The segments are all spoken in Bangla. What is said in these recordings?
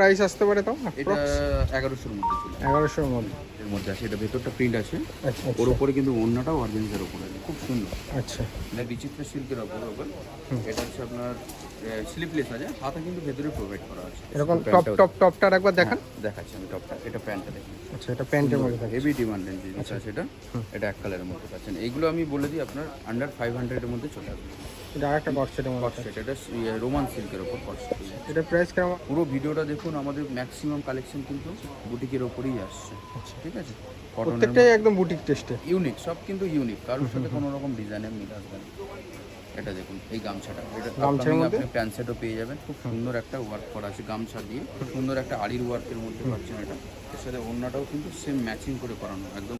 প্রাইস আসতে পারে তাও? এটা এগারোশোর মধ্যে ছিল এগারোশোর মধ্যে। এর মধ্যে আছে এটা ভেতরটা প্রিন্ট আছে। আচ্ছা ওর উপরে কিন্তু অন্যটাও উপরে খুব সুন্দর। আচ্ছা। এটা বিচিত্র উপর এটা হচ্ছে আপনার স্লিপলেস আছে। হাতা কিন্তু ভেতরে প্রোভাইড করা আছে। এরকম টপ টপ টপটা একবার দেখান। দেখাচ্ছি আমি টপটা এটা প্যান্টটা দেখুন। আচ্ছা এটা প্যান্টের মধ্যে থাকে হেভি ডিমান্ড জিনিস আছে এটা। এটা এক কালারের মধ্যে পাচ্ছেন। এইগুলো আমি বলে দিই আপনার আন্ডার ফাইভ হান্ড্রেডের মধ্যে চলে আসবে। এটা আরেকটা থাকে সেট এটা রোমান সিল্কের ওপর কস্ট এটা প্রাইস কেমন পুরো ভিডিওটা দেখুন আমাদের ম্যাক্সিমাম কালেকশন কিন্তু বুটিকের ওপরেই আসছে। ঠিক আছে? প্রত্যেকটাই একদম বুটিক টেস্টে ইউনিক সব কিন্তু ইউনিক কারোর সাথে কোনো রকম ডিজাইনের মিল আসবে না। এটা দেখুন এই গামছাটা। এটা গামছার মধ্যে? আপনি প্যান্ট সেটও পেয়ে যাবেন। খুব সুন্দর একটা ওয়ার্ক করা আছে গামছা দিয়ে। সুন্দর একটা আড়ির ওয়ার্কের মধ্যে পাচ্ছেন এটা। এর সাথে অন্যটাও কিন্তু সেম ম্যাচিং করে করানো একদম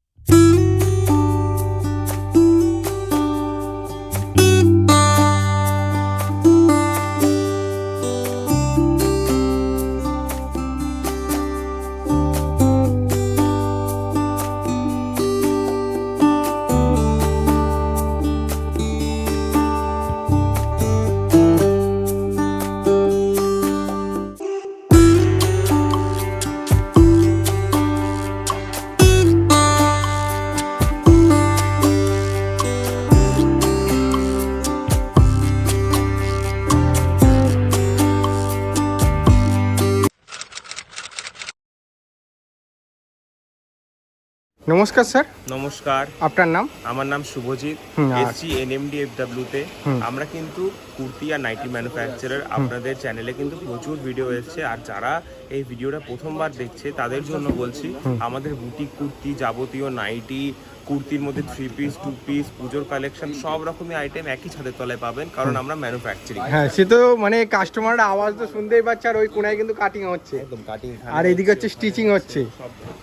নমস্কার স্যার। নমস্কার। আপনার নাম? আমার নাম Subhojit SC NMD FW NMD এফডাব্লিউতে আমরা কিন্তু কুর্তি আর নাইটি ম্যানুফ্যাকচারার আপনাদের চ্যানেলে কিন্তু প্রচুর ভিডিও এসছে। আর যারা এই ভিডিওটা প্রথমবার দেখছে তাদের জন্য বলছি আমাদের বুটিক কুর্তি যাবতীয় নাইটি কুর্তির মধ্যে থ্রি পিস টু পিস পুজোর কালেকশন সব রকমের আইটেম একই ছাদের তলায় পাবেন কারণ আমরা ম্যানুফ্যাকচারিং হ্যাঁ সে তো মানে কাস্টমাররা আওয়াজ তো শুনতেই পাচ্ছে আর ওই কোনায় কিন্তু কাটিং হচ্ছে। একদম কাটিং আর এদিকে হচ্ছে স্টিচিং হচ্ছে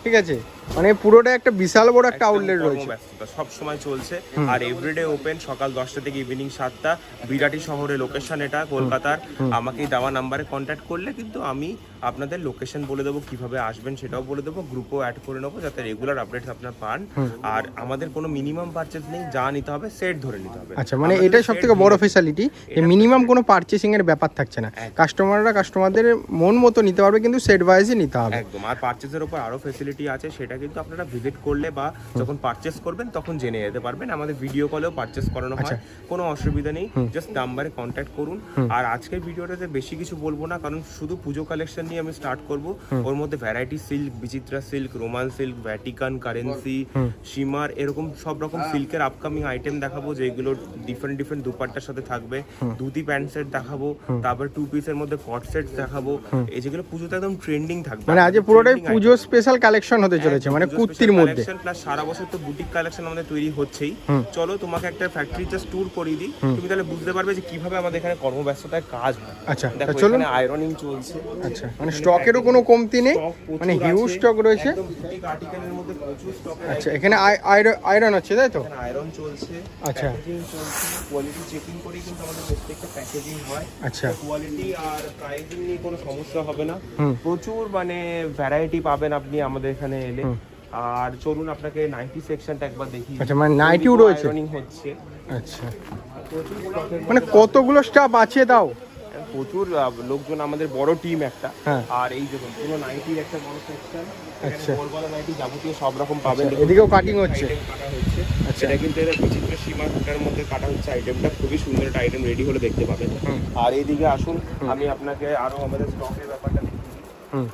ঠিক আছে? মানে পুরোটা একটা বিশাল বড় একটা আউটলেট রয়েছে। সব সময় চলছে। আর এভরিডে ওপেন সকাল দশটা থেকে ইভিনিং সাতটা বিরাটি শহরে লোকেশন এটা কলকাতার। আমাকে এই দেওয়া নাম্বারে কন্ট্যাক্ট করলে কিন্তু আমি আপনাদের লোকেশন বলে দেবো কীভাবে আসবেন সেটাও বলে দেবো গ্রুপও অ্যাড করে নেব যাতে রেগুলার আপডেটস আপনার পান। আর আমাদের কোনো মিনিমাম পারচেজ নেই যা নিতে হবে সেট ধরে নিতে হবে। আচ্ছা মানে এটাই সব থেকে বড় ফেসিলিটি যে মিনিমাম কোনো পারচেসিং এর ব্যাপার থাকছে না। কাস্টমাররা কাস্টমারদের মন মতো নিতে পারবে কিন্তু সেট ওয়াইজই নিতে হবে। একদম। আর পারচেজের উপর আরও ফেসিলিটি আছে সেটা কিন্তু আপনারা ভিজিট করলে বা যখন পারচেস করবেন তখন জেনে যেতে পারবেন। আমাদের ভিডিও কলেও পারচেস করানো আচ্ছা। হয় কোনো অসুবিধা নেই। জাস্ট নাম্বারে কন্ট্যাক্ট করুন। আর আজকের ভিডিওটাতে বেশি কিছু বলব না কারণ শুধু পুজো কালেকশন নিয়ে আমি স্টার্ট করব। ওর মধ্যে variety silk Bichitra silk Roman silk Vatican currency shimmer এরকম সব রকম সিল্কের আপকামিং আইটেম দেখাবো যেগুলো ডিফারেন্ট ডিফারেন্ট দুপাট্টার সাথে থাকবে। ধুতি প্যান্ট সেট দেখাবো তারপর টু পিসের মধ্যে কট সেট দেখাবো। এই যেগুলো পুজোতে একদম ট্রেন্ডিং থাকবে। মানে আজকে পুরোটাই পুজো স্পেশাল কালেকশন হতে চলেছে মানে কুর্তির মধ্যে। প্লাস সারা বছর তো বুটিক কালেকশন আমাদের তৈরি হচ্ছেই। চলো তোমাকে একটা ফ্যাক্টরি জাস্ট ট্যুর করিয়ে দিই। তুমি তাহলে বুঝতে পারবে যে কীভাবে আমাদের এখানে কর্মব্যস্ততায় কাজ হয়। আচ্ছা দেখো চলুন। এখানে আয়রনিং চলছে। আচ্ছা মানে স্টকেরও কোনো কমতি নেই? মানে হিউজ স্টক রয়েছে? একদম বুটিক আর্টিকেলের মধ্যে প্রচুর স্টক আচ্ছা এখানে আয়রন হচ্ছে তাই তো? আয়রন চলছে আচ্ছা। প্যাকেজিং চলছে কোয়ালিটি চেকিং করেই কিন্তু আমাদের প্রত্যেকটা প্যাকেজিং হয়। আচ্ছা। কোয়ালিটি আর প্রাইসিং নিয়ে কোনো সমস্যা হবে না। প্রচুর মানে ভ্যারাইটি পাবেন আপনি আমাদের এখানে এলে। আর চলুন আপনাকে নাইটি সেকশনটা একবার দেখি আচ্ছা, মানে নাইটিও রয়েছে? হচ্ছে। আচ্ছা। মানে কতগুলো স্টাফ আছে দাও। প্রচুর লোকজন আমাদের বড় টিম একটা। হ্যাঁ। আর এই দেখুন পুরো নাইটির একটা বড় সেকশন আচ্ছা। নাইটি যাবতীয় সব রকম পাবেন। আচ্ছা, এদিকেও কাটিং হচ্ছে। এটা কিন্তু এটা বিচিত্র সীমা মধ্যে কাটা হচ্ছে। আইটেমটা খুবই সুন্দর একটা আইটেম রেডি হলে দেখতে পাবেন। আর এইদিকে আসুন আমি আপনাকে আরও আমাদের স্টকের ব্যাপারটা হুম।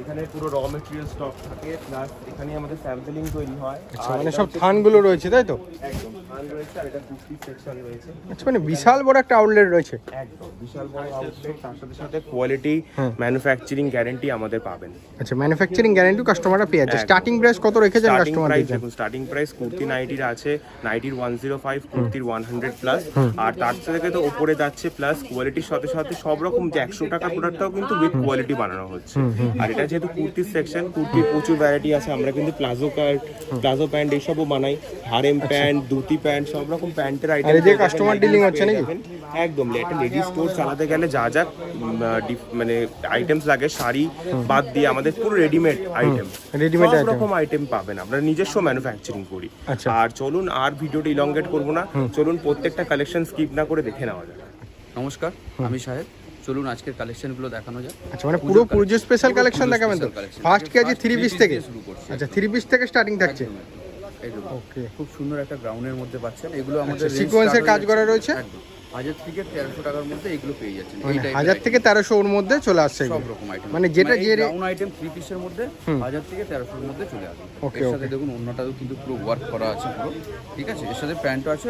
এখানে পুরো র মেটেরিয়াল স্টক থাকে প্লাস এখানে আমাদের স্যাম্পলিং তৈরি হয়। আচ্ছা মানে সব থানগুলো রয়েছে তাই তো? একদম থান রয়েছে আর এটা কুর্তি সেকশন রয়েছে। আচ্ছা মানে বিশাল বড় একটা আউটলেট রয়েছে। একদম বিশাল বড় আউটলেট তার সাথে সাথে কোয়ালিটি ম্যানুফ্যাকচারিং গ্যারান্টি আমাদের পাবেন। আচ্ছা ম্যানুফ্যাকচারিং গ্যারান্টি কাস্টমাররা পেয়ে যাচ্ছে। স্টার্টিং প্রাইস কত রেখেছেন কাস্টমারদের জন্য? দেখুন স্টার্টিং প্রাইস কুর্তি নাইটির আছে নাইটির ওয়ান জিরো ফাইভ কুর্তির ওয়ান হান্ড্রেড প্লাস আর তার থেকে তো ওপরে যাচ্ছে প্লাস কোয়ালিটির সাথে সাথে সব রকম যে একশো টাকা প্রোডাক্টটাও কিন্তু উইথ কোয়ালিটি বানানো হচ্ছে। আর এটা যেহেতু কুর্তির সেকশন কুর্তির প্রচুর ভ্যারাইটি আছে। আমরা কিন্তু প্লাজো কার্ড প্লাজো প্যান্ট এইসবও বানাই। হারেম প্যান্ট ধুতি প্যান্ট সব রকম প্যান্টের আইটেম আচ্ছা। যে customer dealing হচ্ছে নাকি? একদম একটা লেডিস স্টোর চালাতে গেলে যা যা মানে আইটেমস লাগে শাড়ি বাদ দিয়ে আমাদের পুরো রেডিমেড আইটেম Readymade সব। রকম আইটেম পাবেন আমরা নিজস্ব ম্যানুফ্যাকচারিং করি। আচ্ছা। আর চলুন আর ভিডিওটা ইলংগেট করব না। চলুন প্রত্যেকটা কালেকশন স্কিপ না করে দেখে নেওয়া যাক। নমস্কার আমি সাহেব। চলুন আজকের কালেকশনগুলো দেখানো যাক। আচ্ছা মানে পুরো পূজো স্পেশাল কালেকশন দেখাবেন তো? ফার্স্ট কেজি আছে থ্রি পিস থেকে। আচ্ছা থ্রি পিস থেকে স্টার্টিং থাকছে। ওকে খুব সুন্দর একটা গ্রাউন্ডের মধ্যে পাচ্ছেন। এগুলো আমাদের সিকোয়েন্সের কাজ করা রয়েছে? একদম। হাজার থেকে তেরোশো টাকার মধ্যে এগুলো পেয়ে যাচ্ছেন। মানে হাজার থেকে তেরোশো ওর মধ্যে চলে আসছে সব রকম আইটেম মানে যেটা যে রে- গ্রাউন্ড আইটেম থ্রি পিসের মধ্যে হাজার থেকে তেরোশোর মধ্যে চলে আসবে। এর সাথে দেখুন অন্যটাও কিন্তু পুরো ওয়ার্ক করা আছে পুরো। ঠিক আছে? এর সাথে প্যান্টও আছে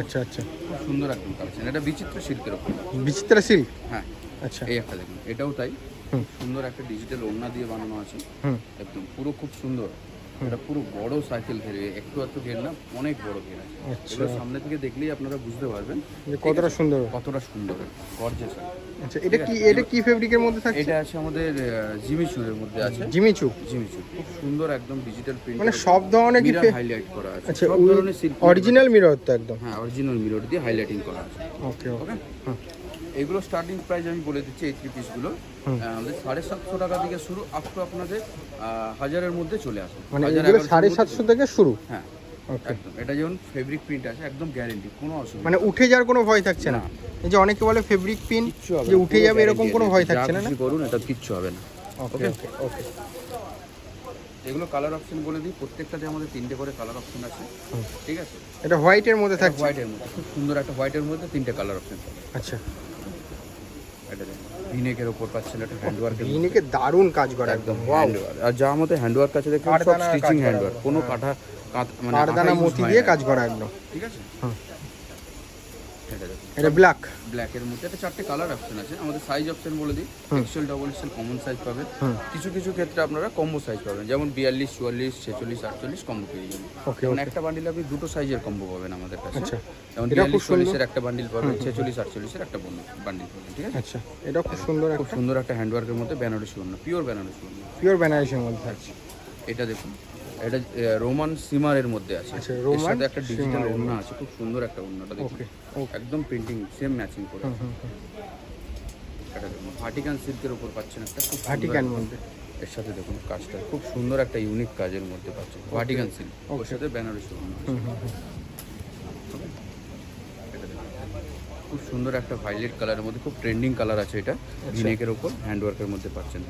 আচ্ছা আচ্ছা। খুব সুন্দর একদম কালেকশন এটা বিচিত্র সিল্কের ওপর বিচিত্রা সিল্ক হ্যাঁ। আচ্ছা। এই একটা দেখুন এটাও তাই। সুন্দর একটা ডিজিটাল ওড়না দিয়ে বানানো আছে। একদম পুরো খুব সুন্দর। এটা পুরো বড় সাইকেল ঘেরে একটু একটু ঘের না অনেক বড় ঘের আছে। আচ্ছা। এগুলো সামনে থেকে দেখলেই আপনারা বুঝতে পারবেন যে কতটা সুন্দর। কতটা সুন্দর গর্জেস আচ্ছা এটা কি এটা কি ফেব্রিকের মধ্যে থাকছে? এটা আছে আমাদের জিমিচুরের মধ্যে আছে। জিমিচু? জিমিচুর খুব সুন্দর একদম ডিজিটাল প্রিন্ট মানে সব ধরনের কি হাইলাইট করা আছে। আচ্ছা সব ধরনের অরিজিনাল মিরর তো একদম। হ্যাঁ অরিজিনাল মিরর দিয়ে হাইলাইটিং করা আছে। ওকে ওকে ওকে এগুলো স্টার্টিং প্রাইস আমি বলে দিচ্ছি এই থ্রি পিসগুলো আমাদের সাড়ে সাতশো টাকা থেকে শুরু আপ টু আপনাদের হাজারের মধ্যে চলে আসে মানে সাড়ে সাতশো থেকে শুরু? হ্যাঁ একদম। এটা যেমন ফেব্রিক প্রিন্ট আছে একদম গ্যারেন্টি কোনো অসুবিধা মানে উঠে যাওয়ার কোনো ভয় থাকছে না। এই যে অনেকে বলে ফেব্রিক হবে যে উঠে যাবে এরকম কোনো ভয় থাকছে না করুন এটা কিচ্ছু হবে না। ওকে ওকে ওকে ওকে এগুলো কালার অপশন বলে দিই প্রত্যেকটাতে আমাদের তিনটে করে কালার অপশন আছে। ঠিক আছে? এটা হোয়াইটের মধ্যে থাকছে? হোয়াইটের মধ্যে। খুব সুন্দর একটা হোয়াইটের মধ্যে তিনটে কালার অপশন আচ্ছা। এটা ভিনেকের ওপর পাচ্ছেন একটা হ্যান্ডওয়ার্কের ভিনিকে দারুণ কাজ করা। একদম আর যা আমাদের হ্যান্ডওয়ার্ক আছে দেখুন সব স্টিচিং হ্যান্ডওয়ার্ক কোনো কাঠা কাঠ মানে কারদানা মতি দিয়ে কাজ করা একদম। ঠিক আছে। এটা ব্ল্যাক ব্ল্যাকের মধ্যে। একটা চারটে কালার অপশন আছে। আমাদের সাইজ অপশন বলে দিই। XL double XL common size পাবেন। কিছু কিছু ক্ষেত্রে আপনারা কম্বো সাইজ পাবেন। যেমন বিয়াল্লিশ চুয়াল্লিশ ছেচল্লিশ আটচল্লিশ কম্বো পেয়ে যাবেন। যেমন একটা বান্ডিল আপনি দুটো সাইজের কম্বো পাবেন আমাদের কাছে। আচ্ছা। যেমন বিয়াল্লিশ সুন্দর। চুয়াল্লিশের একটা বান্ডিল পাবেন ছেচল্লিশ আটচল্লিশের একটা বান্ডিল পাবেন ঠিক আছে? আচ্ছা। এটা খুব সুন্দর খুব সুন্দর একটা হ্যান্ডওয়ার্কের মধ্যে বেনারসি ওড়না পিওর বেনারসি ওড়না পিওর বেনারসির মধ্যে থাকছে। এটা দেখুন। এটা রোমান সিমারের মধ্যে আছে। আচ্ছা, এর রোমান সাথে একটা ডিজিটাল ওড়না আছে খুব সুন্দর একটা ওড়নাটা দেখুন। একদম প্রিন্টিং সেম ম্যাচিং করে। ভাটিকান সিল্কের উপর পাচ্ছেন একটা খুব ভাটিকান মধ্যে। এর সাথে দেখুন কাজটা খুব সুন্দর একটা ইউনিক কাজের মধ্যে পাচ্ছেন। ভাটিকান সিল্ক ওর সাথে বেনারসি দেখুন। খুব সুন্দর একটা ভাইলেট কালারের মধ্যে খুব ট্রেন্ডিং কালার আছে এটা। ভিনেকের ওপর হ্যান্ডওয়ার্কের মধ্যে পাচ্ছেন।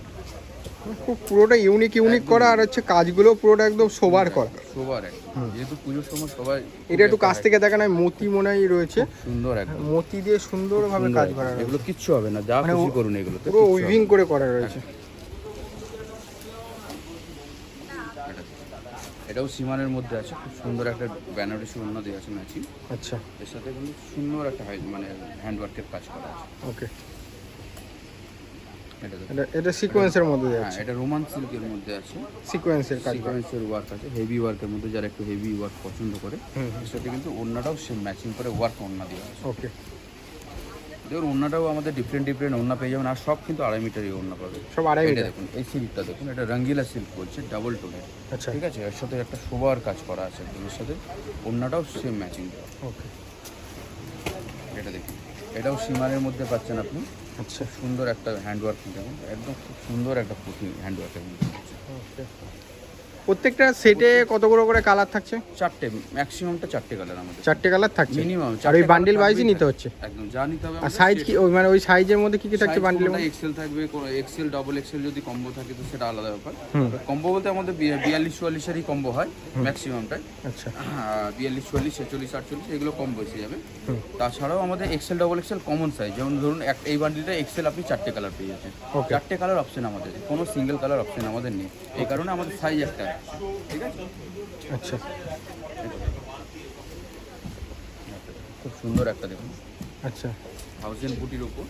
খুব পুরোটা ইউনিক ইউনিক করা আর হচ্ছে কাজগুলো পুরোটা একদম সোবার করা। সবার যেহেতু পুজোর সময় সবাই এটা একটু কাছ থেকে। দেখা নয় মতি মনে হয় রয়েছে। সুন্দর একদম। মতি দিয়ে সুন্দরভাবে সুন্দর কাজ করা এগুলো কিচ্ছু হবে না যা মানে খুশি করুন এগুলোতে পুরো উইভিং করে করা রয়েছে। এটাও সীমানের মধ্যে আছে খুব সুন্দর একটা ব্যানারসি অন্য দিয়ে আছে ম্যাচিং। আচ্ছা। এর সাথে কিন্তু সুন্দর একটা মানে হ্যান্ডওয়ার্কের কাজ করা আছে। ওকে এটা। এটা সিকোয়েন্সের মধ্যে হ্যাঁ এটা রোমান সিল্কের মধ্যে আছে। সিকোয়েন্সের কাজ সিকোয়েন্সের ওয়ার্ক আছে হেভি ওয়ার্কের মধ্যে যারা একটু হেভি ওয়ার্ক পছন্দ করে সাথে কিন্তু ওড়নাটাও সেম ম্যাচিং করে ওয়ার্ক ওড়না দেওয়া আছে। ওকে দেখুন ওড়নাটাও আমাদের ডিফারেন্ট ডিফারেন্ট ওড়না পেয়ে যাবেন আর সব কিন্তু আড়াই মিটারই ওড়না পাবে। সব আড়াই মিটার দেখুন এই সিল্কটা দেখুন এটা রঙ্গিলা সিল্ক বলছে ডাবল টোনের আচ্ছা। ঠিক আছে? এর সাথে একটা শোবার কাজ করা আছে এর সাথে ওড়নাটাও সেম ম্যাচিং ওকে এটা দেখুন এটাও সীমানের মধ্যে পাচ্ছেন আপনি। আচ্ছা সুন্দর একটা হ্যান্ডওয়ার্ক একদম খুব সুন্দর একটা পুঁথি হ্যান্ডওয়ার্ক প্রত্যেকটা সেটে কতগুলো করে কালার থাকছে? চারটে ম্যাক্সিমামটা চারটে কালার আমাদের চারটে কালার থাকছে? মিনিমাম আর ওই বান্ডিল ওয়াইজই নিতে হচ্ছে? একদম যা নিতে হবে আর সাইজ কি ওই মানে ওই সাইজের মধ্যে কি কি থাকছে বান্ডিল এক্সেল থাকবে কোনো এক্সেল ডাবল এক্সেল যদি কম্বো থাকে তো সেটা আলাদা ব্যাপার। কম্বো বলতে আমাদের বিয়া- বিয়াল্লিশ চুয়াল্লিশেরই কম্বো হয় ম্যাক্সিমামটাই আচ্ছা। বিয়াল্লিশ চুয়াল্লিশ ছেচল্লিশ আটচল্লিশ এগুলো কম্বো বসে যাবে। তাছাড়াও আমাদের XL double XL common size যেমন ধরুন এক এই বান্ডিলটা এক্সেল আপনি চারটে কালার পেয়ে যাচ্ছেন. চারটে কালার অপশন আমাদের কোনো সিঙ্গেল কালার অপশন আমাদের নেই। এই কারণে আমাদের সাইজ একটা। ঠিক আছে আচ্ছা। খুব সুন্দর একটা দেখুন। আচ্ছা। থাউজেন্ড বুটির উপর।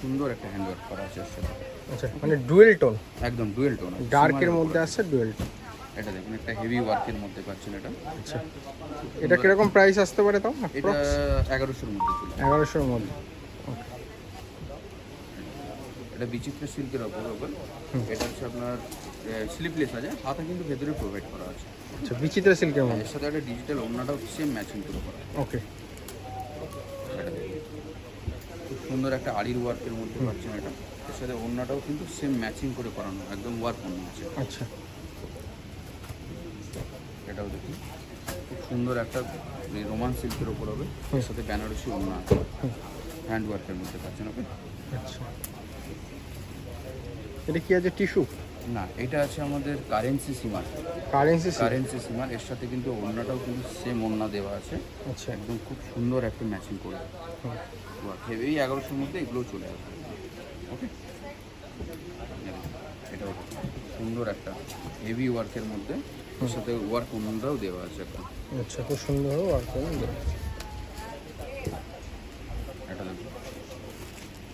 সুন্দর একটা হ্যান্ডওয়ার্ক করা আছে আচ্ছা মানে ডুয়েল টোন একদম ডুয়েল টোন ডার্কের মধ্যে আসছে ডুয়েল টোন এটা দেখুন একটা হেভি ওয়ার্কের মধ্যে পাচ্ছেন এটা। আচ্ছা। এটা কীরকম প্রাইস আসতে পারে তাও? এটা এগারোশোর মধ্যে ছিল এগারোশোর মধ্যে। এটা বিচিত্র সিল্কের ওপর। ওপর এটা হচ্ছে আপনার স্লিপলেস আছে। হাতে কিন্তু ভেতরে প্রোভাইড করা আছে। আচ্ছা বিচিত্র সিল্কের মধ্যে এর সাথে একটা ডিজিটাল ওড়নাটাও সেম ম্যাচিং করে করা। ওকে খুব সুন্দর একটা আড়ির ওয়ার্কের মধ্যে পাচ্ছেন এটা। এর সাথে ওড়নাটাও কিন্তু সেম ম্যাচিং করে করানো একদম ওয়ার্ক ওড়না আছে। আচ্ছা। এটাও দেখুন খুব সুন্দর একটা রোমান সিল্কের ওপর হবে। এর সাথে বেনারসি ওড়না আছে। হ্যান্ড ওয়ার্কের মধ্যে পাচ্ছেন ওকে আচ্ছা। এটা কি আছে টিস্যু? না এটা আছে আমাদের currency shimmer. Currency currency shimmer এর সাথে কিন্তু ওড়নাটাও কিন্তু সেম ওড়না দেওয়া আছে। আচ্ছা। একদম খুব সুন্দর একটা ম্যাচিং করে। এই এগারোশোর মধ্যে এগুলোও চলে আসবে ওকে এটা সুন্দর একটা হেভি ওয়ার্কের মধ্যে এর সাথে ওয়ার্ক ওড়নাটাও দেওয়া আছে একদম আচ্ছা খুব সুন্দর আর এটা দেখুন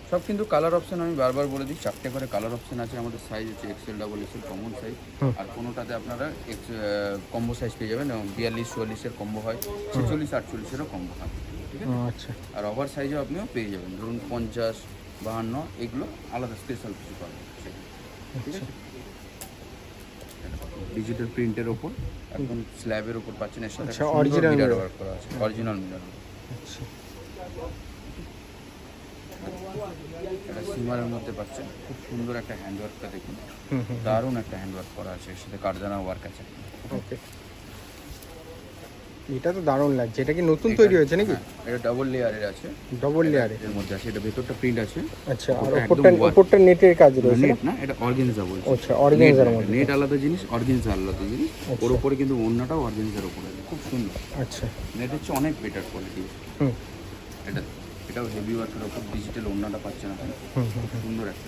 সব কিন্তু কালার অপশন আমি বারবার বলে দিই চারটে করে কালার অপশন আছে আমাদের সাইজ আছে XL double XL common size আর কোনোটাতে আপনারা এক্স কম্বো সাইজ পেয়ে যাবেন এবং বিয়াল্লিশ চুয়াল্লিশের কম্বো হয় ছেচল্লিশ আটচল্লিশেরও কম্বো হয় ঠিক আছে? আচ্ছা। আর ওভার সাইজও আপনিও পেয়ে যাবেন ধরুন পঞ্চাশ বাহান্ন এগুলো আলাদা স্পেশাল কিছু পাবেন ঠিক আছে? ডিজিটাল প্রিন্টের ওপর একদম স্ল্যাবের ওপর পাচ্ছেন এর সাথে আচ্ছা, original মিরার ওয়ার্ক করা আছে অরিজিনাল মিরার আচ্ছা। সিমারের মধ্যে পাচ্ছেন। খুব সুন্দর একটা হ্যান্ডওয়ার্কটা দেখুন। দারুণ একটা হ্যান্ডওয়ার্ক করা আছে এর সাথে কারদানা ওয়ার্ক আছে। ওকে। এটা তো দারুণ লাগছে। এটা কি নতুন তৈরি হয়েছে নাকি? হ্যাঁ, এটা ডাবল লেয়ারের আছে। ডবল লেয়ারে এর মধ্যে আছে। এটা ভেতরটা প্রিন্ট আছে। আচ্ছা আর work। ওপরটা নেটের কাজ রয়েছে? নেট না? এটা অর্গেনজা বলছে। আচ্ছা অর্গানাইজার মধ্যে নেট আলাদা জিনিস অর্গেনজা আলাদা জিনিস। আচ্ছা। ওর উপরে কিন্তু অন্যটাও অর্গেনজার উপরে। খুব সুন্দর। আচ্ছা। নেট হচ্ছে অনেক বেটার কোয়ালিটি হুম। এটা এটাও হেভি ওয়ার্কের ওপর ডিজিটাল ওড়নাটা পাচ্ছেন আপনি হুম হুম খুব সুন্দর একটা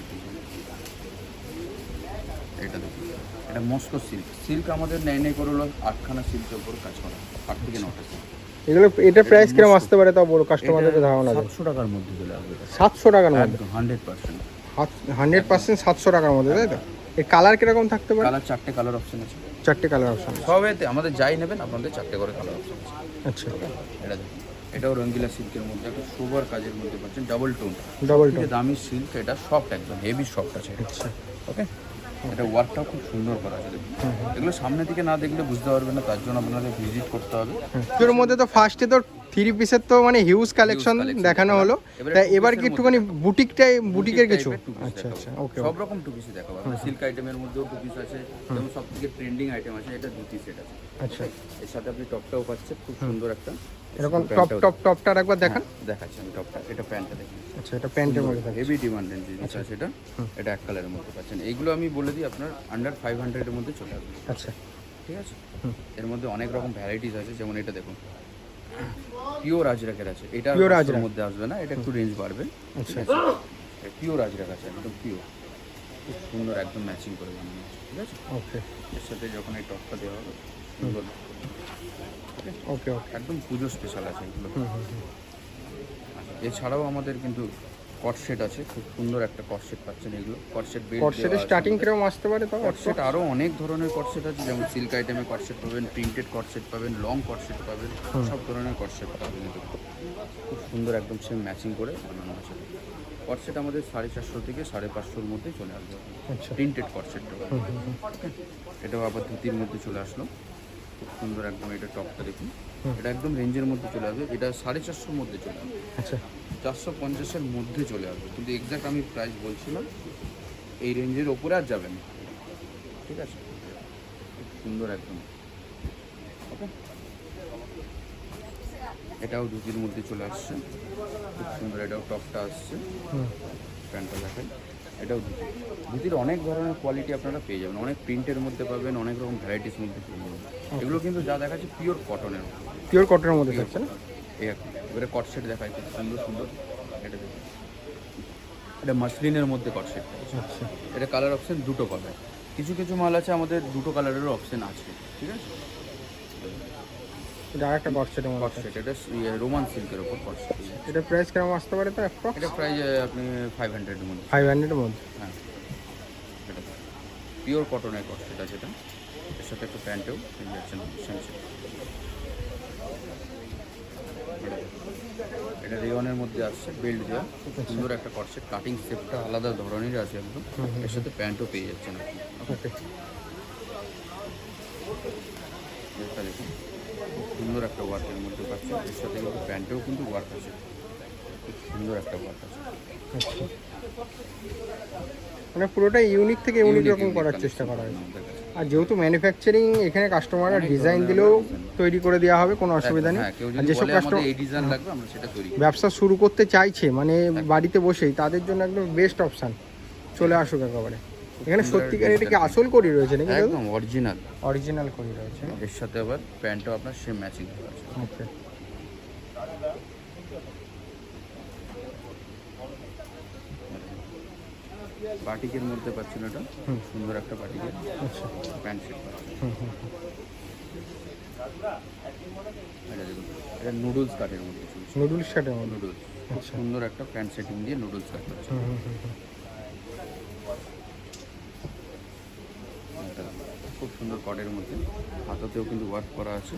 এটা দেখুন। এটা মস্কো সিল্ক সিল্ক আমাদের নেয় নেই করে হলো আটখানা সিল্কের উপর কাজ করা। আট থেকে নটা সিল্ক এগুলো এটা প্রাইস কীরকম আসতে পারে তাও বলো কাস্টমারদের ধারণা সাতশো টাকার মধ্যে চলে আসবে। সাতশো টাকার মধ্যে? একদম হান্ড্রেড পার্সেন্ট হান্ড্রেড পার্সেন্ট সাতশো টাকার মধ্যে তাই তো? এর কালার কীরকম থাকতে পারে? কালার চারটে কালার অপশন আছে। চারটে কালার অপশন সবেতে আমাদের যাই নেবেন আপনাদের চারটে করে কালার অপশন আছে। আচ্ছা। এটা দেখুন। এটাও রঙ্গিলা সিল্কের মধ্যে একটা সোবার কাজের মধ্যে পাচ্ছেন ডাবল টোন ডবল যে দামি সিল্ক এটা সফট একদম হেভি সফট আছে এটা। আচ্ছা। ওকে এটা ওয়ার্কটাও খুব সুন্দর করা আছে এগুলো সামনে থেকে না দেখলে বুঝতে পারবেন না তার জন্য আপনাদের ভিজিট করতে হবে। তোর মধ্যে তো ফার্স্টে তো থ্রি পিসের তো মানে হিউজ কালেকশন দেখানো হলো। তা এবার কি একটুখানি বুটিকটাই বুটিকের কিছু? এর আচ্ছা আচ্ছা ওকে সব রকম টু পিসই দেখাবো। সিল্ক আইটেমের মধ্যেও টু পিস আছে যেমন সব থেকে ট্রেন্ডিং আইটেম আছে এটা দুটি সেট আছে। আচ্ছা। এর সাথে আপনি টপটাও পাচ্ছেন খুব সুন্দর একটা এরকম টপ টপ টপটা একবার দেখান। দেখাচ্ছি আমি টপটা এটা প্যান্টটা দেখুন আচ্ছা এটা প্যান্টের মধ্যে থাকে হেভি ডিমান্ডেড জিনিস আছে এটা। এটা এক কালারের মধ্যে পাচ্ছেন। এইগুলো আমি বলে দিই আপনার আন্ডার ফাইভ হান্ড্রেডের মধ্যে চলে আসবে। আচ্ছা। ঠিক আছে? এর মধ্যে অনেক রকম ভ্যারাইটিস আছে যেমন এটা দেখুন। পিওর আজরাকের আছে। এটা পিওর Pure আজরাক। মধ্যে আসবে না এটা একটু রেঞ্জ বাড়বে। আচ্ছা। পিওর আজরাক আছে একদম পিওর খুব সুন্দর একদম ম্যাচিং করে বানানো ঠিক আছে? ওকে এর সাথে যখন এই টপটা দেওয়া হবে ওকে ওকে একদম পুজো স্পেশাল আছে এগুলো। এছাড়াও আমাদের কিন্তু কট সেট আছে খুব সুন্দর একটা কট সেট পাচ্ছেন এগুলো কট সেট বেল্ট কটসেটের স্টার্টিং কীরকম আসতে পারে তো কট সেট আরও অনেক ধরনের কট সেট আছে যেমন সিল্ক আইটেমে কট সেট পাবেন প্রিন্টেড কট সেট পাবেন লং কট সেট পাবেন সব ধরনের কট সেট পাবেন খুব সুন্দর একদম সেম ম্যাচিং করে বানানো আছে কট সেট আমাদের সাড়ে চারশো থেকে সাড়ে পাঁচশোর মধ্যে চলে আসবে আচ্ছা প্রিন্টেড কট সেটটা এটাও আবার ধুতির মধ্যে চলে আসলো খুব সুন্দর একদম এটা টপটা দেখুন। এটা একদম রেঞ্জের মধ্যে চলে আসবে। এটা সাড়ে চারশোর মধ্যে চলে আসবে। আচ্ছা। চারশো পঞ্চাশের মধ্যে চলে আসবে। কিন্তু এক্স্যাক্ট আমি প্রাইস বলছিলাম এই রেঞ্জের ওপরে আর যাবে না। ঠিক আছে? সুন্দর একদম। ওকে এটাও ধুতির মধ্যে চলে আসছে। খুব সুন্দর এটাও টপটা আসছে। প্যান্টটা দেখেন। এটাও ধুতি ধুতির অনেক ধরনের কোয়ালিটি আপনারা পেয়ে যাবেন। অনেক প্রিন্টের মধ্যে পাবেন অনেক রকম ভ্যারাইটিস মধ্যে পেয়ে যাবেন। এগুলো কিন্তু যা দেখাচ্ছে পিওর কটনের পিওর কটনের মধ্যে থাকছে না। এবারে কট সেট দেখায় খুব সুন্দর সুন্দর। এটা দেখুন। এটা মাসলিনের মধ্যে কট সেট আচ্ছা। এটা কালার অপশন দুটো পাবে। কিছু কিছু মাল আছে আমাদের দুটো কালারেরও অপশন আছে। ঠিক আছে? এটা কট সেট এটা রোমান সিল্কের ওপর কট সেট এটা প্রাইস কীরকম আসতে পারে তো অ্যাপ্রক্স এটা প্রাইস আপনি মধ্যে। মধ্যে। হ্যাঁ এটা পিওর কটনের কট সেট আছে এটা। এর সাথে একটু প্যান্টেও এটা রেওয়ানের মধ্যে আসছে বেল্ট দেওয়া খুব সুন্দর একটা কট সেট কাটিং সেটটা আলাদা ধরনের আছে একদম। এর সাথে প্যান্টও পেয়ে যাচ্ছেন আপনি। ওকে দেখুন। সুন্দর একটা ওয়ার্কের মধ্যে পাচ্ছেন এর সাথে কিন্তু প্যান্টেও কিন্তু ওয়ার্ক আছে। খুব সুন্দর একটা ওয়ার্ক আছে। আচ্ছা। মানে পুরোটা ইউনিক থেকে ইউনিক রকম করার চেষ্টা করা কাছে। আর যেহেতু ম্যানুফ্যাকচারিং এখানে কাস্টমাররা ডিজাইন দিলেও তৈরি করে দেওয়া হবে কোনো অসুবিধা নেই। হ্যাঁ আর যেসব কাস্টমার এই ডিজাইন লাগবে আমরা সেটা তৈরি ব্যবসা শুরু করতে চাইছে মানে বাড়িতে বসেই তাদের জন্য একদম বেস্ট অপশান চলে আসুক একেবারে। এখানে সত্যিকার এটা কি আসল করি রয়েছে নাকি একদম অরিজিনাল অরিজিনাল করি রয়েছে। এর সাথে আবার প্যান্টও আপনার সেম ম্যাচিং আছে। আচ্ছা। বাটিকের মধ্যে পাচ্ছেন এটা। সুন্দর একটা বাটিকের আচ্ছা। প্যান্ট সেট পাচ্ছেন হুম হুম এটা এটা নুডলস কাটের মধ্যে। নুডলস শার্টের মধ্যে। নুডলস সুন্দর একটা প্যান্ট সেটিং দিয়ে নুডলস কাট পাচ্ছে হুম হুম হুম হুম। এটা খুব সুন্দর কটের মধ্যে। হাতাতেও কিন্তু ওয়ার্ক করা আছে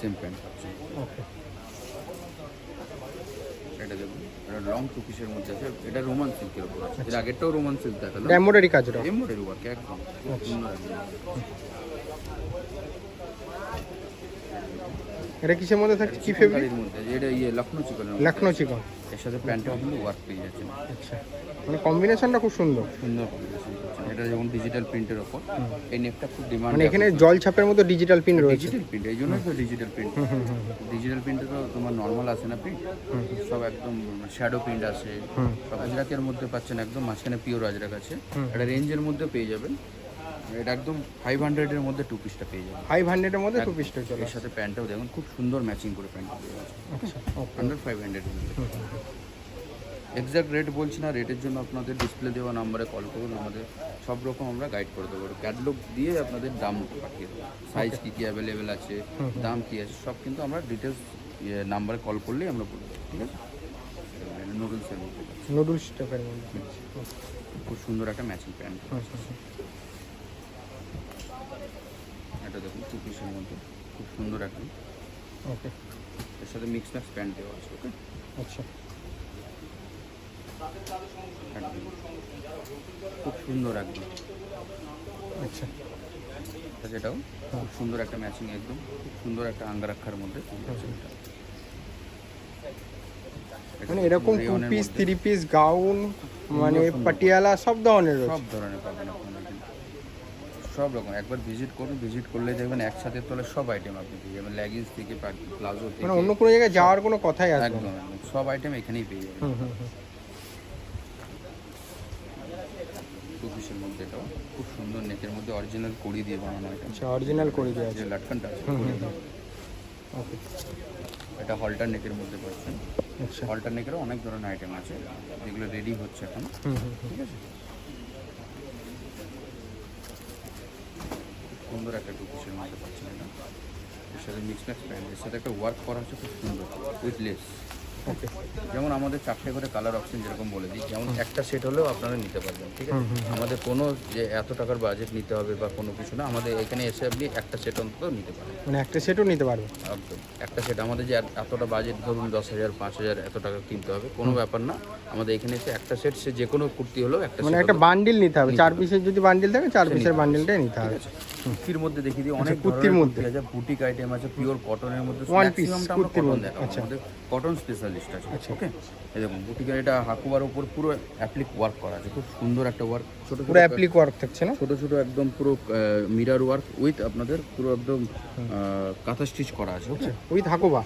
সেম প্যান্ট পাচ্ছে ওকে এটা দেখুন এটা লং টু পিসের মধ্যে আছে। এটা রোমান সিল্কের উপর আছে। এর আগেরটাও রোমান সিল্ক দেখালাম। এমব্রয়ডারি কাজটা এমব্রয়ডারি ওয়ার্ক একদম। খুব এটা কিসের মধ্যে থাকছে? কি ফেব্রিক মধ্যে। এটা ইয়ে লখনৌ লখনৌ চিকন এর সাথে প্যান্টেও কিন্তু ওয়ার্ক পেয়ে যাচ্ছেন। আচ্ছা। মানে কম্বিনেশনটা খুব সুন্দর। সুন্দর পাচ্ছেন। এটা যেমন ডিজিটাল প্রিন্টের ওপর এই নেকটা খুব ডিমান্ড মানে এখানে জল ছাপের মতো ডিজিটাল পিন রয়েছে। ডিজিটাল প্রিন্ট এই জন্যই তো ডিজিটাল প্রিন্ট ডিজিটাল প্রিন্টে তো তোমার নর্মাল আসে না প্রিন্ট সব একদম শ্যাডো প্রিন্ট আসে। সব আজরাকের মধ্যে পাচ্ছেন একদম মাঝখানে পিওর আজরাক আছে। এটা রেঞ্জের মধ্যে পেয়ে যাবেন। এটা একদম ফাইভ হান্ড্রেডের মধ্যে টু পিসটা পেয়ে যাবেন। ফাইভ হান্ড্রেডের মধ্যে টু পিসটা চলে এর সাথে প্যান্টটাও দেখুন খুব সুন্দর ম্যাচিং করে প্যান্ট পেয়ে আচ্ছা under five hundred exact rate বলছি না রেটের জন্য আপনাদের ডিসপ্লে দেওয়া নাম্বারে কল করুন আমাদের সব রকম আমরা গাইড করে দেবো। ক্যাটলগ দিয়ে আপনাদের দাম পাঠিয়ে দেবো। সাইজ কী কী অ্যাভেলেবেল আছে দাম কী আছে সব কিন্তু আমরা ডিটেলস নাম্বারে কল করলেই আমরা বলে দেবো ঠিক আছে? নুডলসের মধ্যে। নুডলস টাইপের মধ্যে। খুব সুন্দর একটা ম্যাচিং প্যান্ট এটা দেখুন টু পিসের মধ্যে। খুব সুন্দর একদম ওকে এর সাথে মিক্স ম্যাক্স প্যান্ট দেওয়া আছে ওকে আচ্ছা। খুব সুন্দর একদম। আচ্ছা। আচ্ছা, খুব সুন্দর একটা ম্যাচিং একদম। খুব সুন্দর একটা আঙ্গারাক্ষার মধ্যে মানে এরকম two piece three piece gown মানে পাটিয়ালা সব ধরনের সব ধরনের পাবেন সব রকম। একবার ভিজিট করুন ভিজিট করলে দেখবেন একসাথে তোলে সব আইটেম আপনি পেয়ে যাবেন। লেগিংস থেকে প্লাজো থেকে। মানে অন্য কোনো জায়গায় যাওয়ার কোনো কথাই আসবে একদম সব আইটেম এখানেই পেয়ে যাবেন হুম হুম হুম টু পিসের মধ্যে এটাও খুব সুন্দর নেকের মধ্যে অরিজিনাল কড়ি দিয়ে বানানো এটা। আচ্ছা অরিজিনাল করে দেওয়া আছে। লাটকানটা আছে কড়ি দিয়ে। ওকে। এটা হলটার নেকের মধ্যে পাচ্ছেন আচ্ছা। হলটার নেকেরও অনেক ধরনের আইটেম আছে যেগুলো রেডি হচ্ছে এখন। ঠিক আছে? সুন্দর একটা টু পিসের মধ্যে পাচ্ছেন এটা। এর সাথে মিক্স ম্যাক্স প্যান্ট এর সাথে একটা ওয়ার্ক করা হচ্ছে খুব সুন্দর। উইথ লেস যেমন আমাদের চারটে করে কালার অপশন যেরকম বলে দিই যেমন একটা সেট হলেও আপনারা নিতে পারবেন ঠিক আছে? আমাদের কোনো যে এত টাকার বাজেট নিতে হবে বা কোনো কিছু না আমাদের এখানে এসে আপনি একটা সেট অন্তত নিতে পারেন মানে একটা সেটও নিতে পারবে একদম। একটা সেট আমাদের যে এতটা বাজেট ধরুন দশ হাজার পাঁচ হাজার এত টাকা কিনতে হবে কোনো ব্যাপার না। আমাদের এখানে এসে একটা সেট সে যে কোনো কুর্তি হলেও একটা মানে একটা বান্ডিল নিতে হবে। চার পিসের যদি বান্ডিল থাকে চার পিসের বান্ডিলটাই নিতে হবে। কুর্তির মধ্যে দেখিয়ে দিই অনেক কুর্তির মধ্যে। আছে বুটিক আইটেম আছে পিওর কটনের মধ্যে ম্যাক্সিমামটা আমরা কুর্তির মধ্যে, আচ্ছা। আমাদের কটন স্পেশালিস্ট আছে ওকে এই দেখুন বুটিকের এটা হাকুয়ার উপর পুরো অ্যাপ্লিক ওয়ার্ক করা আছে খুব সুন্দর একটা ওয়ার্ক ছোট ছোট পুরো অ্যাপ্লিক ওয়ার্ক থাকছে না? ছোট ছোট একদম পুরো মিরার ওয়ার্ক উইথ আপনাদের পুরো একদম কাঁথা স্টিচ করা আছে ওকে ওই থাকো বা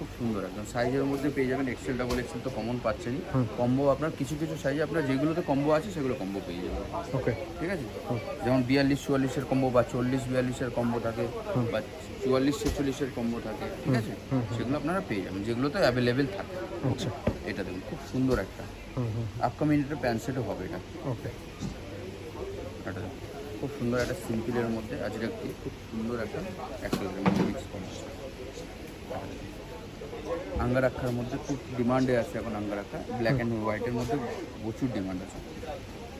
খুব সুন্দর একদম সাইজের মধ্যে পেয়ে যাবেন এক্সেল ডাবল এক্সেল তো কমন পাচ্ছেনই। কম্বো আপনার কিছু কিছু সাইজে আপনার যেগুলোতে কম্বো আছে সেগুলো কম্বো পেয়ে যাবেন। ওকে ঠিক আছে? যেমন বিয়াল্লিশ চুয়াল্লিশের কম্বো বা চল্লিশ বিয়াল্লিশের কম্বো থাকে বা চুয়াল্লিশ ছেচল্লিশের কম্বো থাকে ঠিক আছে? সেগুলো আপনারা পেয়ে যাবেন। যেগুলোতে অ্যাভেলেবেল থাকে। আচ্ছা। এটা দেখুন খুব সুন্দর একটা। আপকামিং একটা প্যান্ট সেটও হবে এটা। ওকে এটা খুব সুন্দর একটা সিম্পলের মধ্যে আজরাক দিয়ে খুব সুন্দর একটা মধ্যে মিক্স আছে। আঙ্গারাক্ষার মধ্যে খুব ডিমান্ডে আছে এখন আঙ্গারাক্ষা। ব্ল্যাক অ্যান্ড হোয়াইটের মধ্যে প্রচুর ডিমান্ড আছে।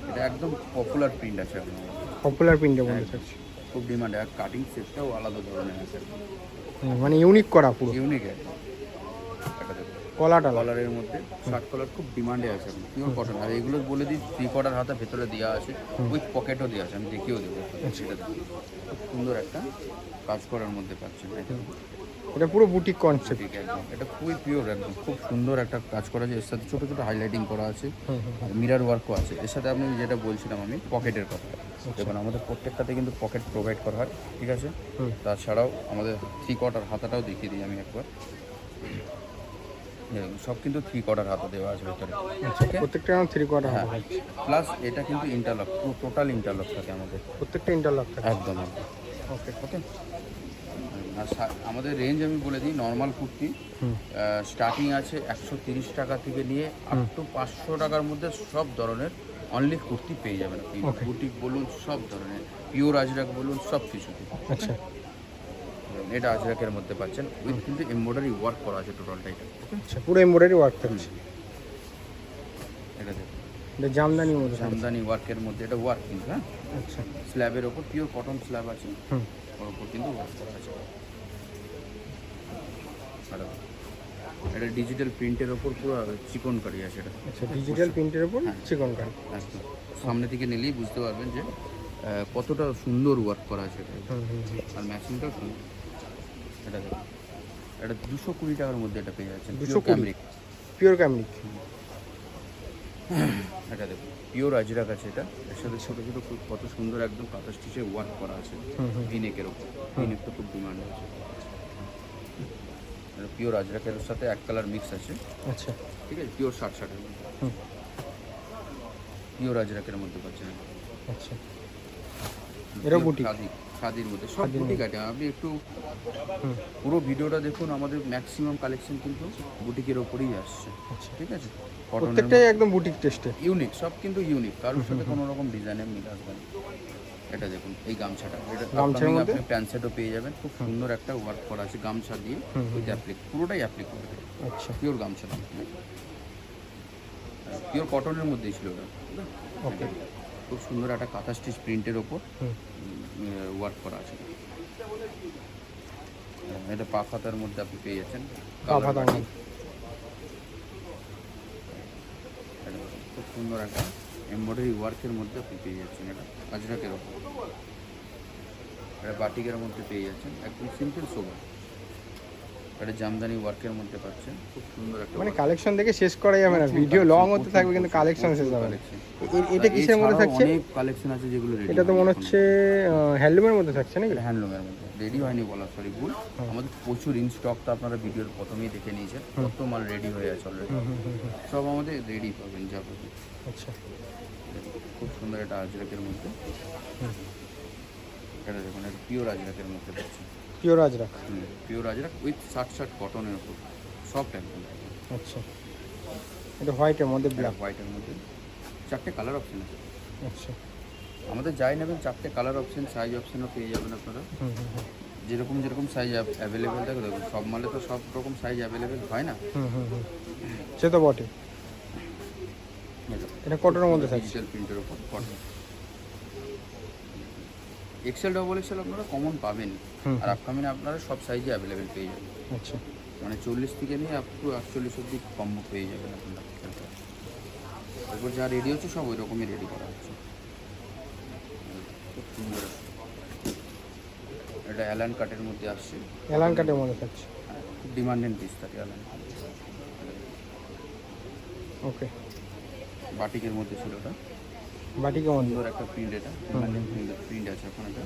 এটা একদম পপুলার প্রিন্ট আছে এখন। পপুলার মধ্যে থাকছে খুব ডিমান্ডে। আর কাটিং সেটটাও আলাদা ধরনের আছে। মানে ইউনিক করা পুরো। ইউনিক আছে কলাটা কলারের মধ্যে শার্ট কলার খুব ডিমান্ডে আছে এখন। পিওর কটন আর এগুলো বলে দিই থ্রি কোয়ার্টার হাতা ভেতরে দেওয়া আছে। উইথ পকেটও দেওয়া আছে। আমি দেখিয়েও দেবো। সেটা দেখুন। খুব সুন্দর একটা কাজ করার মধ্যে পাচ্ছেন। এটা পুরো বুটিক কনসেপ্ট এটা খুবই পিওর একদম। খুব সুন্দর একটা কাজ করা আছে এর সাথে ছোটো ছোটো হাইলাইটিং করা আছে। মিরার ওয়ার্কও আছে। এর সাথে আপনি যেটা বলছিলাম আমি পকেটের কথা। দেখুন আমাদের প্রত্যেকটাতে কিন্তু পকেট প্রোভাইড করা হয় ঠিক আছে? তাছাড়াও আমাদের থ্রি কোয়ার্টার হাতাটাও দেখিয়ে দিই আমি একবার। সব কিন্তু থ্রি কোয়ার্টার হাতা দেওয়া আছে ভেতরে। প্রত্যেকটা থ্রি কোয়ার্টার হ্যাঁ। প্লাস এটা কিন্তু ইন্টারলক টোটাল ইন্টারলক থাকে আমাদের। প্রত্যেকটা ইন্টারলক থাকে। একদম ওকে ওকে আর আমাদের রেঞ্জ আমি বলে দিই নর্মাল কুর্তি। স্টার্টিং আছে একশো তিরিশ টাকা থেকে নিয়ে আপ টু পাঁচশো টাকার মধ্যে সব ধরনের অনলি কুর্তি পেয়ে যাবেন বুটিক বলুন সব ধরনের। পিওর আজরাক বলুন সব কিছুতে আচ্ছা। এটা আজরাকের মধ্যে পাচ্ছেন উইথ কিন্তু এমব্রয়ডারি ওয়ার্ক করা আছে টোটালটা এটা। আচ্ছা পুরো এমব্রয়ডারি ওয়ার্ক থাকছে। এটা দেখুন। এটা জামদানির মধ্যে জামদানি ওয়ার্কের মধ্যে এটা ওয়ার্ক কিন্তু হ্যাঁ? আচ্ছা। স্ল্যাবের ওপর পিওর কটন স্ল্যাব আছে। হুম। ওর ওপর কিন্তু ওয়ার্ক করা আছে। আর এটা ডিজিটাল প্রিন্টের ওপর পুরো চিকন কারি আছে এটা। আচ্ছা ডিজিটাল প্রিন্টের উপর চিকন কারি। একদম। সামনে থেকে নিলেই বুঝতে পারবেন যে কতটা সুন্দর ওয়ার্ক করা আছে এটা। আর ম্যাচিংটাও সুন্দর। এটা এটা দুশো কুড়ি টাকার মধ্যে এটা পেয়ে যাচ্ছেন। দুশো ক্যামরিক পিওর ক্যামরিক এটা দেখুন। পিওর আজরাক আছে এটা। এর সাথে ছোটো ছোটো কত সুন্দর একদম কাঁথা স্টিচে ওয়ার্ক করা আছে। ভিনেকের ওপর। ভিনেক তো খুব ডিমান্ড আছে। পিওর আজরাকের সাথে এক কালার মিক্স আছে। আচ্ছা। ঠিক আছে? পিওর ষাট ষাটের মধ্যে। পিওর আজরাকের মধ্যে পাচ্ছেন আচ্ছা। খাদি খাদির মধ্যে সব আপনি একটু পুরো ভিডিওটা দেখুন আমাদের ম্যাক্সিমাম কালেকশন কিন্তু বুটিকের ওপরেই আসছে। আচ্ছা। ঠিক আছে? প্রত্যেকটাই একদম বুটিক টেস্টে ইউনিক সব কিন্তু ইউনিক কারোর সাথে কোনো রকম ডিজাইনের মিল আসবে না। এটা দেখুন এই গামছাটা। এটা গামছার মধ্যে? আপনি প্যান্ট সেটও পেয়ে যাবেন। খুব সুন্দর একটা ওয়ার্ক করা আছে গামছা দিয়ে। উইথ অ্যাপ্লিক পুরোটাই অ্যাপ্লিক করবে। আচ্ছা। পিওর গামছা পিওর কটনের মধ্যেই ছিল ওটা। ওকে খুব সুন্দর একটা কাঁথা স্টিচ প্রিন্টের ওপর ওয়ার্ক করা আছে। এটা পা খাতার মধ্যে আপনি পেয়ে যাচ্ছেন। খুব সুন্দর একটা এমব্রয়ডারি ওয়ার্কের মধ্যে আপনি পেয়ে যাচ্ছেন। এটা আজরাকের ওপর। এটা বাটিকের মধ্যে পেয়ে যাচ্ছেন। একদম সিম্পল সোবার এটা জামদানি ওয়ার্কের মধ্যে পাচ্ছেন। খুব সুন্দর একটা মানে কালেকশন দেখে শেষ করা যাবে না। ভিডিও লং হতে থাকবে কিন্তু কালেকশন শেষ হবে না। এটা কিসের মধ্যে থাকছে? অনেক কালেকশন আছে যেগুলো ready এটা তো মনে হচ্ছে হ্যান্ডলুমের মধ্যে থাকছে নাকি? হ্যান্ডলুমের মধ্যে। রেডি হয়নি বলা সরি ভুল। আমাদের প্রচুর ইন স্টক তো আপনারা ভিডিওর প্রথমেই দেখে নিয়েছেন। কত মাল রেডি হয়ে আছে অলরেডি। সব আমাদের রেডি পাবেন যা পাবেন। আচ্ছা। খুব সুন্দর একটা আজরাকের মধ্যে। এটা দেখুন এটা পিওর আজরাকের মধ্যে পাচ্ছি pure Ajrak? Pure Ajrak with shirt shirt কটনের উপর। সফট একদম আচ্ছা। এটা হোয়াইটের মধ্যে ব্ল্যাক হোয়াইটের মধ্যে। চারটে কালার অপশন আছে। আচ্ছা। আমাদের যাই নেবেন চারটে কালার অপশন সাইজ অপশনও পেয়ে যাবেন আপনারা। যেরকম যেরকম সাইজ অ্যাভেলেবেল থাকে দেখুন সব মালে তো সব রকম সাইজ অ্যাভেলেবেল হয় না। সে তো বটে। এটা কটনের মধ্যে থাকছে ডিজিটাল প্রিন্টের উপর কটন এক্সেল ডবল এক্সেল আপনারা কমন পাবেন। আর আপকামিং আপনারা সব সাইজে অ্যাভেলেবেল পেয়ে যাবেন। আচ্ছা। মানে চল্লিশ থেকে নিয়ে আপ টু আটচল্লিশ অব্দি কম্বো পেয়ে যাবেন আপনারা এরপর যা রেডি হচ্ছে সব ওই রকমই রেডি করা হচ্ছে। খুব সুন্দর। এটা অ্যালান কাটের মধ্যে আসছে। এলান কাটের মধ্যে থাকছে। হ্যাঁ, খুব ডিমান্ডেড পিস থাকে অ্যালান ওকে বাটিকের মধ্যে ছিল ওটা। বাটিকের মধ্যে? সুন্দর একটা প্রিন্ট এটা। প্রিন্ট আছে এখন এটা।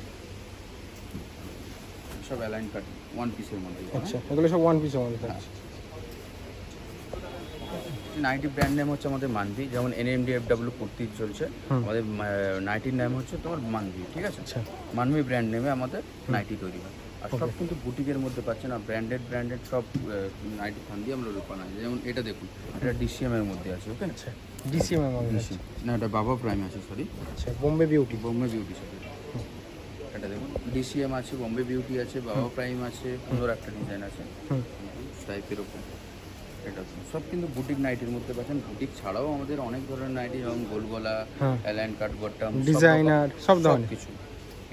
সব অ্যালাইন কাট ওয়ান পিসের মধ্যে। আচ্ছা এগুলো সব ওয়ান পিসের মধ্যে থাকছে নাইটি ব্র্যান্ড নেম হচ্ছে আমাদের মানভি যেমন এনএমডি এফ ডাব্লিউ কুর্তি চলছে। আমাদের নাইটির নাম হচ্ছে তোমার মানভি ঠিক আছে? মানভি ব্র্যান্ড নেমে আমাদের নাইটি তৈরি হয়। আর সব কিন্তু বুটিকের মধ্যে পাচ্ছেন আর ব্র্যান্ডেড ব্র্যান্ডেড সব নাইটি থান দিয়ে আমরা রূপান আছে যেমন এটা দেখুন এটা ডিসিএম এর মধ্যে আছে ওকে আচ্ছা ডিসিএম এর মধ্যে না এটা বাবা প্রাইম আছে সরি আচ্ছা বোম্বে বিউটি বোম্বে বিউটি সাথে এটা দেখুন ডিসিএম আছে বোম্বে বিউটি আছে বাবা প্রাইম আছে সুন্দর একটা ডিজাইন আছে। টাইপের ওপর। এটা সব কিন্তু বুটিক নাইটির মধ্যে পাচ্ছেন। বুটিক ছাড়াও আমাদের অনেক ধরনের নাইটি যেমন গোলগলা। অ্যালাইন কাট বটম ডিজাইনার সব ধরনের। কিছু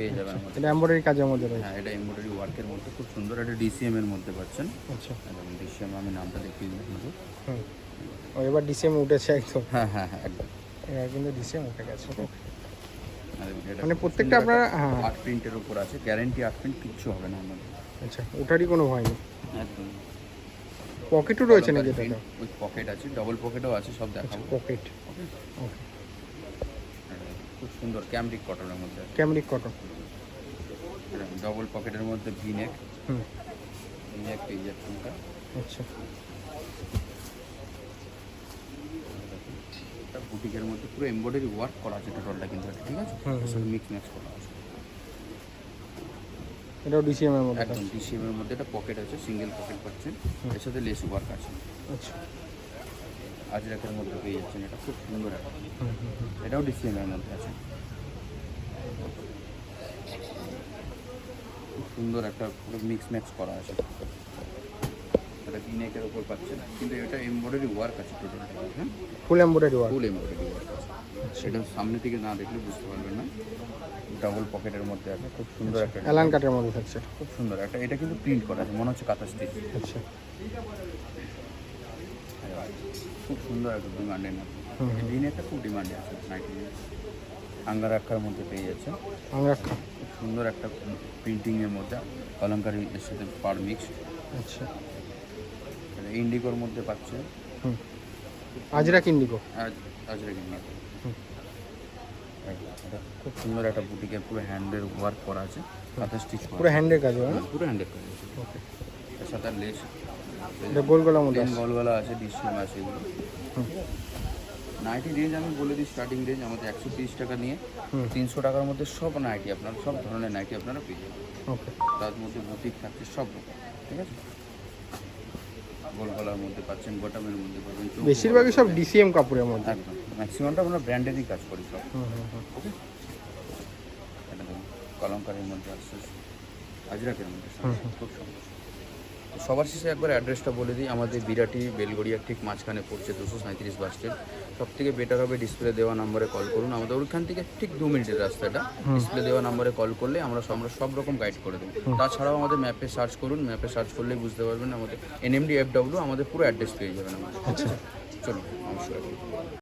পেয়ে যাবেন আমাদের এটা এমব্রয়ডারি কাজের মধ্যে রয়েছে। হ্যাঁ এটা এমব্রয়ডারি ওয়ার্কের মধ্যে। খুব সুন্দর একটা ডিসিএম এর মধ্যে পাচ্ছেন। আচ্ছা। একদম ডিসিএম আমি নামটা দেখিয়ে দিই আপনাদের। হুম। ও এবার ডিসিএম উঠেছে একদম। হ্যাঁ হ্যাঁ হ্যাঁ একদম। এবার কিন্তু ডিসিএম উঠে গেছে। মানে প্রত্যেকটা আপনারা- হ্যাঁ। আর্ট প্রিন্টের উপর আছে। গ্যারেন্টি আর্ট প্রিন্ট কিচ্ছু হবে না আমাদের। আচ্ছা ওটারই কোনো ভয় নেই। একদম। পকেটও রয়েছে নাকি এটা উইথ পকেট আছে ডবল পকেটও আছে সব দেখাবো। পকেট? ওকে খুব সুন্দর ক্যামরিক কটনের মধ্যে ক্যামরিক কটন। ডবল পকেটের মধ্যে ভি নেক নেক পেয়ে যাচ্ছেন এটা আচ্ছা। এটা বুটিকের মধ্যে পুরো এমব্রয়ডারি ওয়ার্ক করা আছে টোটালটা কিন্তু এটা, ঠিক আছে? হুম। মিক্স ম্যাক্স করা আছে। এটাও ডিসিএম এর মধ্যে একদম ডিসিএম এর মধ্যে একটা পকেট আছে সিঙ্গেল পকেট পাচ্ছেন। এর সাথে লেস ওয়ার্ক আছে। আচ্ছা। আজরাকের মধ্যে পেয়ে যাচ্ছেন। এটা খুব সুন্দর। এটাও ডিসিএম এর মধ্যে আছে। খুব সুন্দর একটা পুরো মিক্স ম্যাক্স করা আছে। এটা বিনেকের উপর পাচ্ছেন কিন্তু এটা এমব্রয়ডারি ওয়ার্ক আছে হ্যাঁ? Full embroidery work full embroidery work আছে। সেটা সামনে থেকে না দেখলে বুঝতে পারবেন না। ডাবল পকেটের মধ্যে আছে। খুব সুন্দর একটা অ্যালান কাটের মধ্যে থাকছে। খুব সুন্দর। একটা এটা কিন্তু প্রিন্ট করা আছে মনে হচ্ছে কাঁথা স্টিচ আচ্ছা। খুব সুন্দর একটা ডিমান্ডে না হুম। খুব ডিমান্ডে আছে নাইটি। আঙ্গার আখার মধ্যে পেয়ে যাচ্ছে। আমরা খুব সুন্দর একটা প্রিন্টিংয়ের মধ্যে কলঙ্কারি এর সাথে পার মিক্সড আচ্ছা। ইন্ডিগোর মধ্যে পাচ্ছে। হুম। আজরা কিন্ডিকো আজ আজরে কিনা হুম। এটা খুব সুন্দর একটা বুটিকে পুরো হ্যান্ডের ওয়ার্ক করা আছে। হাতে স্টিচ পুরো হ্যান্ডের কাজ পুরো হ্যান্ডের আছে। ওকে সাথে লেস এটা গোল গলার মধ্যে প্লেন আছে। গলগলা আছে এগুলো। নাইটি রেঞ্জ আমি বলে দিই স্টার্টিং রেঞ্জ আমাদের একশো তিরিশ টাকা নিয়ে। তিনশো টাকার মধ্যে সব নাইটি আপনার সব ধরনের নাইটি আপনারা পেয়ে যাবেন। তার মধ্যে বুটিক থাকছে সব রকম ঠিক আছে? গোলগলার মধ্যে পাচ্ছেন বটমের মধ্যে পাবেন বেশিরভাগই সব ডিসিএম কাপড়ের মধ্যে। একদম। ম্যাক্সিমামটা আমরা ব্র্যান্ডেরই কাজ করি সব। ওকে এটা দেখুন কলমকারের মধ্যে আসছে। আজরাকের মধ্যে। খুব সুন্দর। সবার শেষে একবার অ্যাড্রেসটা বলে দিই। আমাদের বিরাটি বেলগড়িয়ার ঠিক মাঝখানে পড়ছে দুশো সাঁত্রিশ বাস স্ট্যান্ড সব থেকে বেটার হবে ডিসপ্লে দেওয়া নাম্বারে কল করুন। আমাদের ওইখান থেকে ঠিক দু মিনিটের রাস্তাটা। ডিসপ্লে দেওয়া নাম্বারে কল করলে আমরা সব- আমরা সব রকম গাইড করে দেবো। তাছাড়াও আমাদের ম্যাপে সার্চ করুন। ম্যাপে সার্চ করলেই বুঝতে পারবেন আমাদের এনএমডি এফ ডাব্লিউ আমাদের পুরো অ্যাড্রেস পেয়ে যাবেন আমাদের। ঠিক চলুন নমস্কার।